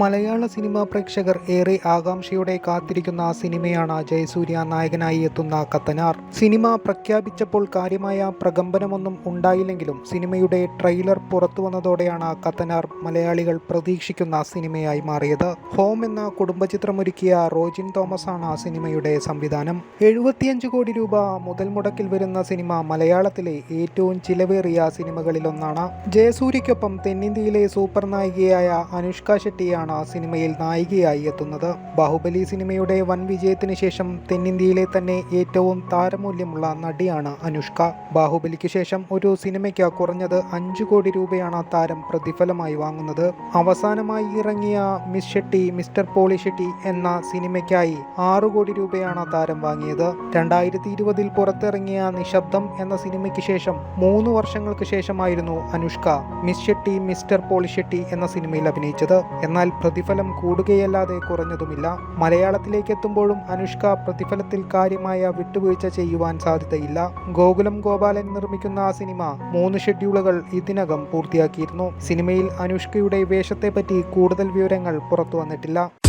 മലയാള cinema പ്രേക്ഷകർ ഏറെ ആകാംക്ഷയോടെ കാത്തിരിക്കുന്ന സിനിമയാണ് ജയസൂര്യ നായകനായി എത്തുന്ന കത്തനാർ. സിനിമ പ്രഖ്യാപിച്ചപ്പോൾ കാര്യമായ പ്രകമ്പനമൊന്നും ഉണ്ടായില്ലെങ്കിലും സിനിമയുടെ ട്രെയിലർ പുറത്തു വന്നതോടെയാണ് കത്തനാർ മലയാളികൾ പ്രതീക്ഷിക്കുന്ന സിനിമയായി മാറിയത്. ഹോം എന്ന കുടുംബചിത്രമൊരുക്കിയ റോജിൻ തോമസ് ആണ് സിനിമയുടെ സംവിധാനം. എഴുപത്തിയഞ്ച് കോടി രൂപ മുതൽ മുടക്കിൽ വരുന്ന സിനിമ മലയാളത്തിലെ ഏറ്റവും ചിലവേറിയ സിനിമകളിലൊന്നാണ്. ജയസൂര്യയ്ക്കൊപ്പം തെന്നിന്ത്യയിലെ സൂപ്പർ നായികയായ അനുഷ്ക ഷെട്ടിയാണ് സിനിമയിൽ നായികയായി എത്തുന്നത്. ബാഹുബലി സിനിമയുടെ വൻ വിജയത്തിന് ശേഷം തെന്നിന്ത്യയിലെ തന്നെ ഏറ്റവും താരമൂല്യമുള്ള നടിയാണ് അനുഷ്ക. ബാഹുബലിക്ക് ശേഷം ഒരു സിനിമയ്ക്ക് കുറഞ്ഞത് അഞ്ചു കോടി രൂപയാണ് താരം പ്രതിഫലമായി വാങ്ങുന്നത്. അവസാനമായി ഇറങ്ങിയ Miss Shetty Mister Polishetty എന്ന സിനിമയ്ക്കായി ആറു കോടി രൂപയാണ് താരം വാങ്ങിയത്. രണ്ടായിരത്തി ഇരുപതിൽ പുറത്തിറങ്ങിയ നിശബ്ദം എന്ന സിനിമയ്ക്ക് ശേഷം മൂന്ന് വർഷങ്ങൾക്ക് ശേഷമായിരുന്നു Anushka Miss Shetty Mister Polishetty എന്ന സിനിമയിൽ അഭിനയിച്ചത്. എന്നാൽ പ്രതിഫലം കൂടുകയല്ലാതെ കുറഞ്ഞതുമില്ല. മലയാളത്തിലേക്ക് എത്തുമ്പോഴും അനുഷ്ക പ്രതിഫലത്തിൽ കാര്യമായ വിട്ടുവീഴ്ച ചെയ്യുവാൻ സാധ്യതയില്ല. ഗോകുലം ഗോപാലൻ നിർമ്മിക്കുന്ന ആ സിനിമ മൂന്ന് ഷെഡ്യൂളുകൾ ഇതിനകം പൂർത്തിയാക്കിയിരുന്നു. സിനിമയിൽ അനുഷ്കയുടെ വേഷത്തെപ്പറ്റി കൂടുതൽ വിവരങ്ങൾ പുറത്തു വന്നിട്ടില്ല.